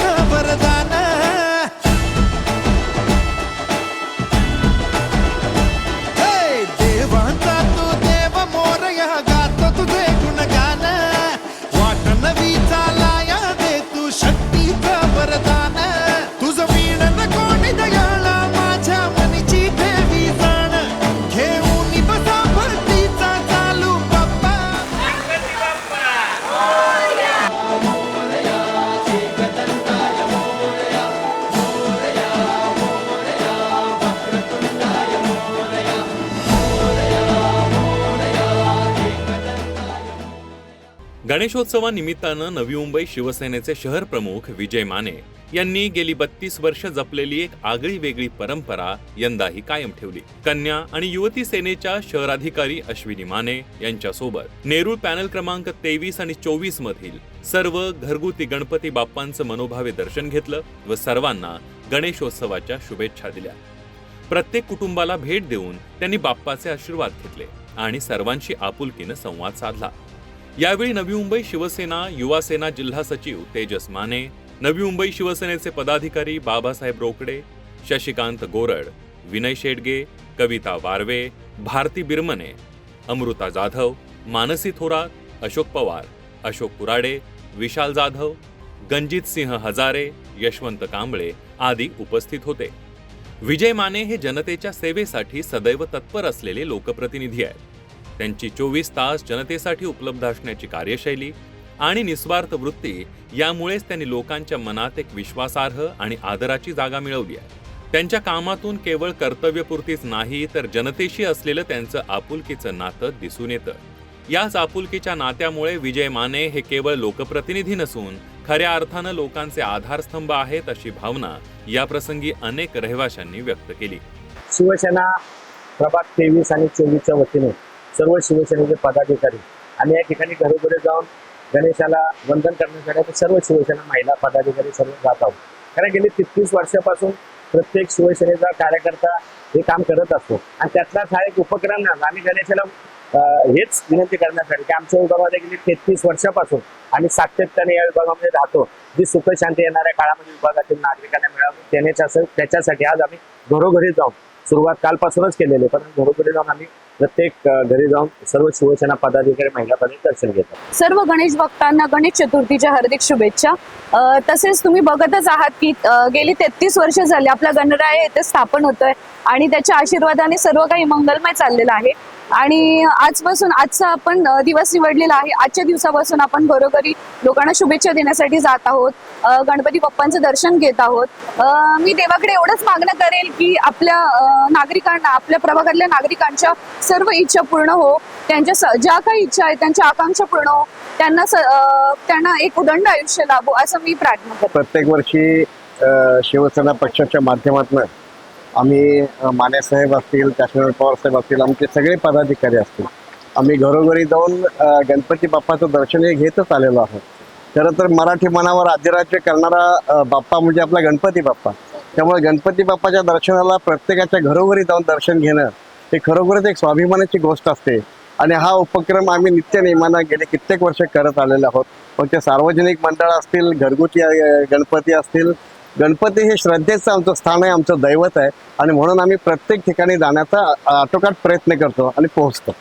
தவறுதான गणेशोत्सवानिमित्तानं नवी मुंबई शिवसेनेचे शहर प्रमुख विजय माने यांनी गेली बत्तीस वर्ष जपलेली एक आगळी वेगळी परंपरा यंदाही कायम ठेवली. कन्या आणि युवती सेनेच्या शहराधिकारी अश्विनी माने यांच्यासोबत नेरूळ पॅनल क्रमांक तेवीस आणि चोवीस मधील सर्व घरगुती गणपती बाप्पांचं मनोभावे दर्शन घेतलं व सर्वांना गणेशोत्सवाच्या शुभेच्छा दिल्या. प्रत्येक कुटुंबाला भेट देऊन त्यांनी बाप्पाचे आशीर्वाद घेतले आणि सर्वांशी आपुलकीनं संवाद साधला. यावेळी नवी मुंबई शिवसेना युवा सेना जिल्हा सचिव तेजस माने नवी मुंबई शिवसेनेचे पदाधिकारी बाबासाहेब रोकडे शशिकांत गोरड विनय शेडगे कविता वारवे भारती बिरमने अमृता जाधव मानसी थोरात अशोक पवार अशोक कुराडे विशाल जाधव गंजित सिंह हजारे यशवंत कांबळे आदी उपस्थित होते. विजय माने हे जनतेच्या सेवेसाठी सदैव तत्पर असलेले लोकप्रतिनिधी आहेत. त्यांची चोवीस तास जनतेसाठी उपलब्ध असण्याची कार्यशैली आणि निस्वार्थ वृत्ती यामुळेच त्यांनी लोकांच्या मनात एक विश्वासार्ह आणि आदराची जागा मिळवली आहे. त्यांच्या कामातून केवळ कर्तव्यपूर्तीच नाही तर जनतेशी असलेलं त्यांचं आपुलकीचं नातं दिसून येतं. याच आपुलकीच्या नात्यामुळे विजय माने हे केवळ लोकप्रतिनिधी नसून खऱ्या अर्थानं लोकांचे आधारस्तंभ आहेत अशी भावना या प्रसंगी अनेक रहिवाशांनी व्यक्त केली. शिवसेना प्रभाग तेवीस आणि चोवीसच्या वतीने सर्व शिवसेनेचे पदाधिकारी. आणि या ठिकाणी घरोघरी जाऊन गणेशाला वंदन करण्यासाठी सर्व शिवसेना महिला पदाधिकारी सर्व जात आहोत. कारण गेली तितकीस वर्षापासून प्रत्येक शिवसेनेचा कार्यकर्ता हे काम करत असतो. आणि त्यातलाच हा एक उपक्रम आम्ही गणेशाला हेच विनंती करण्यासाठी की आमच्या विभागामध्ये गेली तेहतीस वर्षापासून आम्ही सातत्याने या विभागामध्ये राहतो. जी सुखशांती येणाऱ्या काळामध्ये विभागातील नागरिकांना मिळावी त्याने त्याच्यासाठी आज आम्ही घरोघरी जाऊन सुरुवात कालपासूनच केलेली पण घरोघरी जाऊन आम्ही प्रत्येक घरी जाऊन सर्व शिवसेना पदाधिकारी महिलापदी दर्शन घेतात. सर्व गणेश भक्तांना गणेश चतुर्थीच्या हार्दिक शुभेच्छा. तसेच तुम्ही बघतच आहात की गेली तेहतीस वर्ष झाली आपला गणराय येथे स्थापन होतोय आणि त्याच्या आशीर्वादाने सर्व काही मंगलमय चाललेलं आहे. आणि आजपासून आजचा आपण दिवस निवडलेला आहे. आजच्या दिवसापासून आपण घरोघरी लोकांना शुभेच्छा देण्यासाठी जात आहोत. गणपती बाप्पांचं दर्शन घेत आहोत. मी देवाकडे एवढंच मागणं करेल की आपल्या नागरिकांना आपल्या प्रभागातल्या नागरिकांच्या सर्व इच्छा पूर्ण हो. त्यांच्या ज्या काही इच्छा आहेत त्यांच्या आकांक्षा पूर्ण हो. त्यांना त्यांना एक उदंड आयुष्य लाभो असं मी प्रार्थना करते. प्रत्येक वर्षी शिवसेना पक्षाच्या माध्यमातून आम्ही मानेसाहेब असतील काश्मीर पवारसाहेब असतील आमचे सगळे पदाधिकारी असतील. आम्ही घरोघरी जाऊन गणपती बाप्पाचं दर्शन हे घेतच आलेलो आहोत. खरं तर मराठी मनावर अधिराज्य करणारा बाप्पा म्हणजे आपला गणपती बाप्पा. त्यामुळे गणपती बाप्पाच्या दर्शनाला प्रत्येकाच्या घरोघरी जाऊन दर्शन घेणं हे खरोखरच एक स्वाभिमानाची गोष्ट असते. आणि हा उपक्रम आम्ही नित्य नेमानं गेले कित्येक वर्ष करत आलेलो आहोत. मग ते सार्वजनिक मंडळ असतील घरगुती गणपती असतील गणपती हे श्रद्धेचं आमचं स्थान आहे आमचं दैवत आहे. आणि म्हणून आम्ही प्रत्येक ठिकाणी जाण्याचा आटोकाट प्रयत्न करतो आणि पोहोचतो.